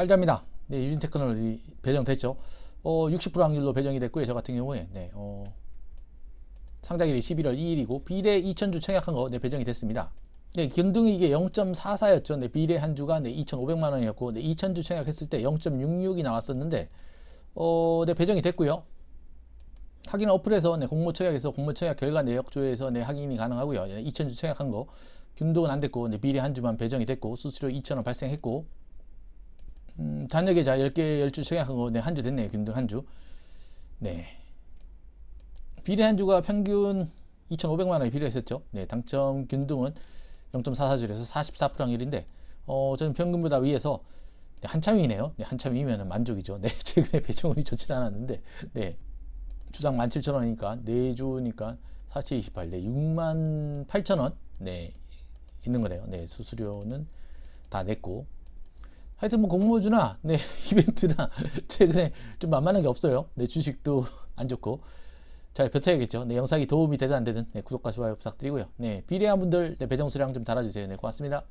빨자입니다. 네, 유진 테크놀로지 배정됐죠. 어, 60% 확률로 배정이 됐고요. 저 같은 경우에 네, 어, 상장일이 11월 2일이고 비례 2,000주 청약한 거 네, 배정이 됐습니다. 네, 경등이 이게 0.44였죠. 네, 비례 한 주가 네, 2,500만 원이었고 네, 2,000주 청약했을 때 0.66이 나왔었는데 어, 네, 배정이 됐고요. 확인 어플에서 네, 공모 청약에서 공모 청약 결과 내역 조회에서 네, 확인이 가능하고요. 네, 2,000주 청약한 거 균등은 안 됐고 네, 비례 한 주만 배정이 됐고 수수료 2,000원 발생했고 음, 잔여 계좌 10개 10주 청약한 거 네, 한 주 됐네요. 균등 한 주. 네. 비례 한 주가 평균 2,500만 원이 필요했었죠. 네, 당첨 균등은 0.44줄에서 44% 확률인데 어, 저는 평균보다 위에서 네, 한참 이네요. 네, 한참 이면 만족이죠. 네, 최근에 배정운이 좋지 않았는데 네, 주당 17,000원이니까 4주니까 4728, 네, 6만 8천원 네, 있는 거네요. 네, 수수료는 다 냈고 하여튼 뭐 공모주나 네, 이벤트나 최근에 좀 만만한 게 없어요. 네, 주식도 안 좋고 잘 버텨야겠죠. 네, 영상이 도움이 되든 안 되든 네, 구독과 좋아요 부탁드리고요. 네, 비례한 분들 네, 배정 수량 좀 달아주세요. 네, 고맙습니다.